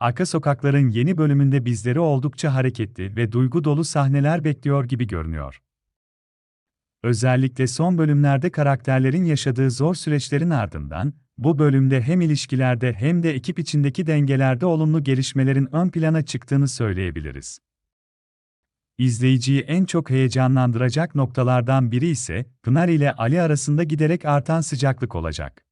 Arka Sokaklar'ın yeni bölümünde bizleri oldukça hareketli ve duygu dolu sahneler bekliyor gibi görünüyor. Özellikle son bölümlerde karakterlerin yaşadığı zor süreçlerin ardından, bu bölümde hem ilişkilerde hem de ekip içindeki dengelerde olumlu gelişmelerin ön plana çıktığını söyleyebiliriz. İzleyiciyi en çok heyecanlandıracak noktalardan biri ise Pınar ile Ali arasında giderek artan sıcaklık olacak.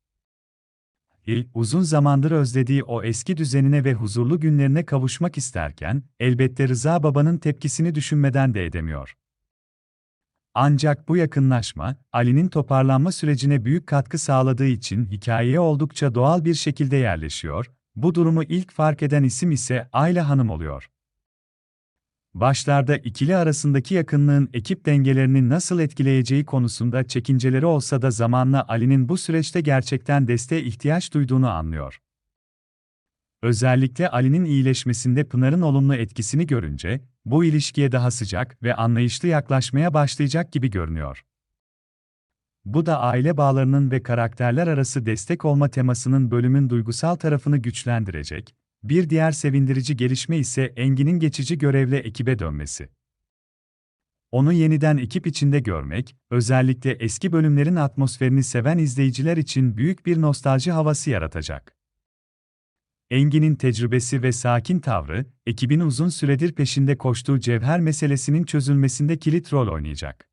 İl, uzun zamandır özlediği o eski düzenine ve huzurlu günlerine kavuşmak isterken, elbette Rıza babanın tepkisini düşünmeden de edemiyor. Ancak bu yakınlaşma, Ali'nin toparlanma sürecine büyük katkı sağladığı için hikayeye oldukça doğal bir şekilde yerleşiyor, bu durumu ilk fark eden isim ise Ayla Hanım oluyor. Başlarda ikili arasındaki yakınlığın ekip dengelerini nasıl etkileyeceği konusunda çekinceleri olsa da zamanla Ali'nin bu süreçte gerçekten desteğe ihtiyaç duyduğunu anlıyor. Özellikle Ali'nin iyileşmesinde Pınar'ın olumlu etkisini görünce, bu ilişkiye daha sıcak ve anlayışlı yaklaşmaya başlayacak gibi görünüyor. Bu da aile bağlarının ve karakterler arası destek olma temasının bölümün duygusal tarafını güçlendirecek, bir diğer sevindirici gelişme ise Engin'in geçici görevle ekibe dönmesi. Onu yeniden ekip içinde görmek, özellikle eski bölümlerin atmosferini seven izleyiciler için büyük bir nostalji havası yaratacak. Engin'in tecrübesi ve sakin tavrı, ekibin uzun süredir peşinde koştuğu cevher meselesinin çözülmesinde kilit rol oynayacak.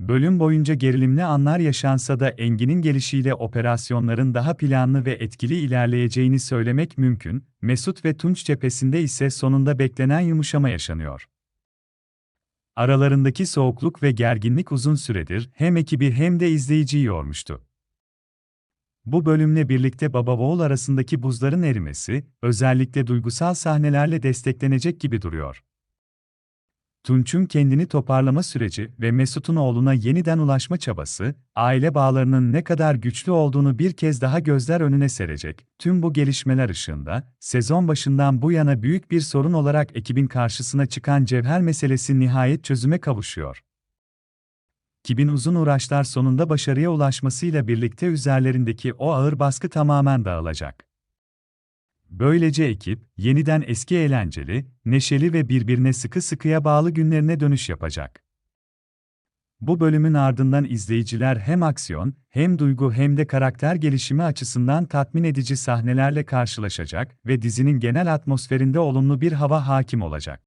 Bölüm boyunca gerilimli anlar yaşansa da Engin'in gelişiyle operasyonların daha planlı ve etkili ilerleyeceğini söylemek mümkün, Mesut ve Tunç cephesinde ise sonunda beklenen yumuşama yaşanıyor. Aralarındaki soğukluk ve gerginlik uzun süredir hem ekibi hem de izleyiciyi yormuştu. Bu bölümle birlikte baba oğul arasındaki buzların erimesi, özellikle duygusal sahnelerle desteklenecek gibi duruyor. Tunç'un kendini toparlama süreci ve Mesut'un oğluna yeniden ulaşma çabası, aile bağlarının ne kadar güçlü olduğunu bir kez daha gözler önüne serecek. Tüm bu gelişmeler ışığında, sezon başından bu yana büyük bir sorun olarak ekibin karşısına çıkan cevher meselesi nihayet çözüme kavuşuyor. Ekibin uzun uğraşlar sonunda başarıya ulaşmasıyla birlikte üzerlerindeki o ağır baskı tamamen dağılacak. Böylece ekip, yeniden eski eğlenceli, neşeli ve birbirine sıkı sıkıya bağlı günlerine dönüş yapacak. Bu bölümün ardından izleyiciler hem aksiyon, hem duygu hem de karakter gelişimi açısından tatmin edici sahnelerle karşılaşacak ve dizinin genel atmosferinde olumlu bir hava hakim olacak.